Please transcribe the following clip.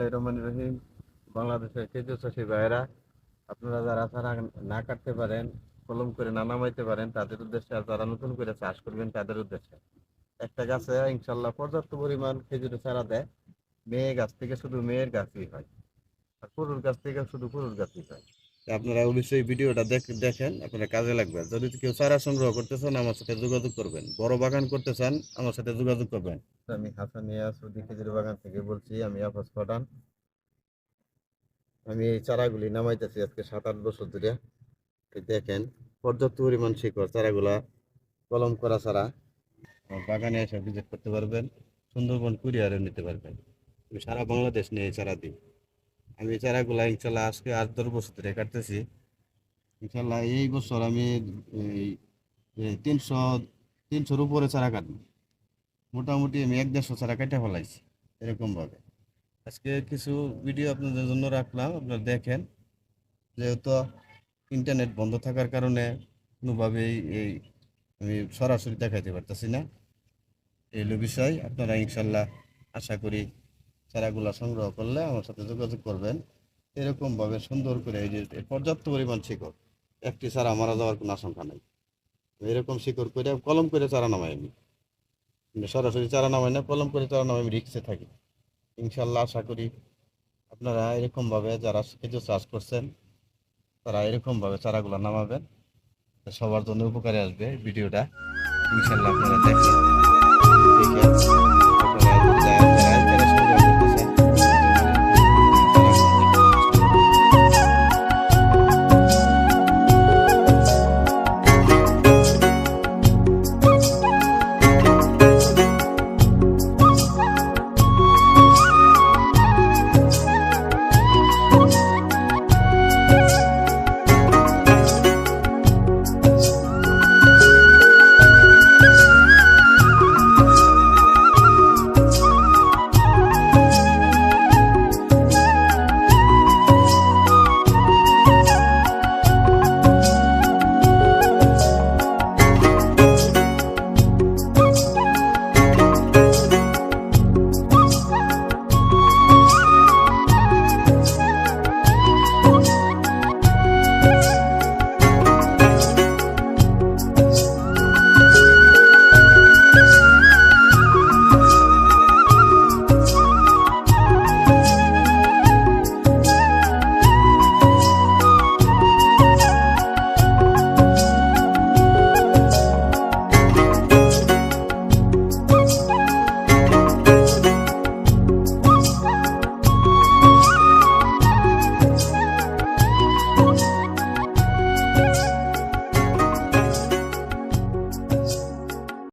রহিম। বাংলাদেশের খেজুর চাষি ভাইয়েরা, আপনারা যারা চারা না কাটতে পারেন, কলম করে না নামাইতে পারেন, তাদের উদ্দেশ্যে আর যারা নতুন করে চাষ করবেন তাদের উদ্দেশ্যে। একটা গাছে ইনশাল্লাহ পর্যাপ্ত পরিমাণ খেজুরের চারা দেয়। মেয়ে গাছ থেকে শুধু মেয়ের গাছই হয়। আর পুরুর গাছ থেকে শুধু পুরুর গাছই হয়। আপনারা অবশ্যই ভিডিওটা দেখ- দেখেন, আপনারা কাজে লাগবে যদি কেউ চারা সংগ্রহ করতে চান, আমার সাথে যোগাযোগ করবেন। বড় বাগান করতে চান, আমার সাথে যোগাযোগ করবেন। আমি হাসানিয়া সৌদি খেজুর বাগান থেকে বলছি, আমি আফাজ পাঠান। আমি এই চারাগুলি নামাইতেছি আজকে সাত আট বছর ধরে। দেখেন, পর্যাপ্ত পরিমাণ শিকড়, চারাগুলা কলম করা চারা বাগানে এসে ভিজিট করতে পারবেন, সুন্দরবন কুরিয়ারে নিতে পারবেন। সারা বাংলাদেশ নিয়ে এই চারা দিই। আমি চারাগুলা ইনশাল্লাহ আজকে আট দশ বছর ধরে কাটতেছি। ইনশাল্লাহ এই বছর আমি তিনশো, তিনশোর উপরে চারা কাটবো। মোটামুটি আমি এক দেড়শো চারা কেটে ফেলাইছি, এরকমভাবে। আজকে কিছু ভিডিও আপনাদের জন্য রাখলাম, আপনারা দেখেন। যেহেতু ইন্টারনেট বন্ধ থাকার কারণে কোনোভাবেই এই আমি সরাসরি দেখাইতে পারতেছি না। এই বিষয়, আপনারা ইনশাল্লাহ আশা করি চারাগুলা সংগ্রহ করলে আমার সাথে যোগাযোগ করবেন। এরকমভাবে সুন্দর করে এই যে পর্যাপ্ত পরিমাণ শিকড়, একটি চারা মারা যাওয়ার কোনো আশঙ্কা নাই। এরকম শিকড় করে কলম করে চারা নামাই আমি। সরাসরি চারা নামাই না, কলম করে চারা নামাই আমি রিক্সে থাকি। ইনশাল্লাহ আশা করি আপনারা এরকমভাবে যারা খেজুর চাষ করছেন, তারা এরকমভাবে চারাগুলো নামাবেন। সবার জন্য উপকারে আসবে ভিডিওটা। ইনশাল্লাহ আপনারা দেখেন। দেখে